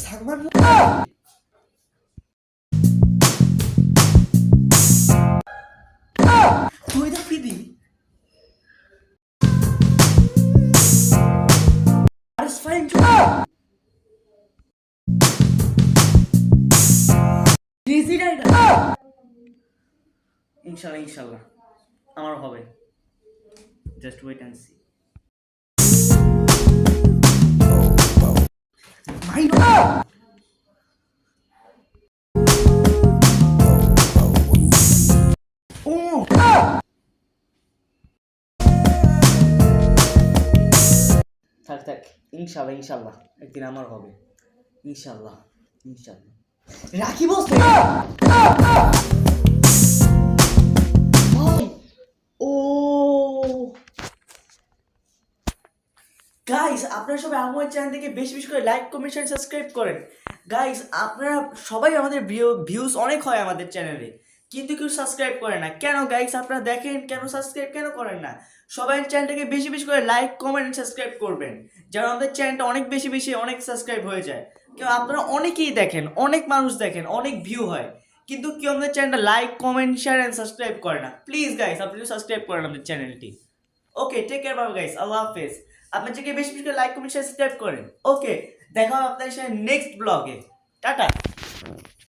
সালমান তুই দা ফিদি ফাইন ডিজি রাইডার ইনশাল্লাহ ইনশাল্লাহ। আমার হবে। জাস্ট ওয়েট অ্যান্ড সি থাক থাক ইনশাল্লাহ ইনশাল্লাহ একদিন আমার হবে। ইনশাল্লাহ ইনশাল্লাহ। রাখি বসে গাইস আপনারা সবাই আমার চ্যানেলটিকে বেশি বেশি করে লাইক কমেন্ট শেয়ার সাবস্ক্রাইব করেন। গাইস আপনারা সবাই আমাদের ভিউজ অনেক হয় আমাদের চ্যানেলে কিন্তু কেউ সাবস্ক্রাইব করে না। কেন গাইস আপনারা দেখেন, কেন সাবস্ক্রাইব কেন করেন না? সবাই চ্যানেলটাকে বেশি বেশি করে লাইক কমেন্ট সাবস্ক্রাইব করবেন। যেন আমাদের চ্যানেলটা অনেক বেশি বেশি, অনেক সাবস্ক্রাইব হয়ে যায়। কেউ আপনারা অনেকেই দেখেন, অনেক মানুষ দেখেন, অনেক ভিউ হয়। কিন্তু কেউ আমাদের চ্যানেলটা like comment share and subscribe করে না। প্লিজ গাইস আপনি সাবস্ক্রাইব করেন আমাদের চ্যানেলটি ওকে টেক কেয়ার বাবু গাইস আল্লাহ হাফেজ। আপনার থেকে বেশি বেশি লাইক কমেন্ট শেয়ার সাবস্ক্রাইব করেন। ওকে দেখা হবে আপনাদের সাথে নেক্সট ব্লগে টাটা।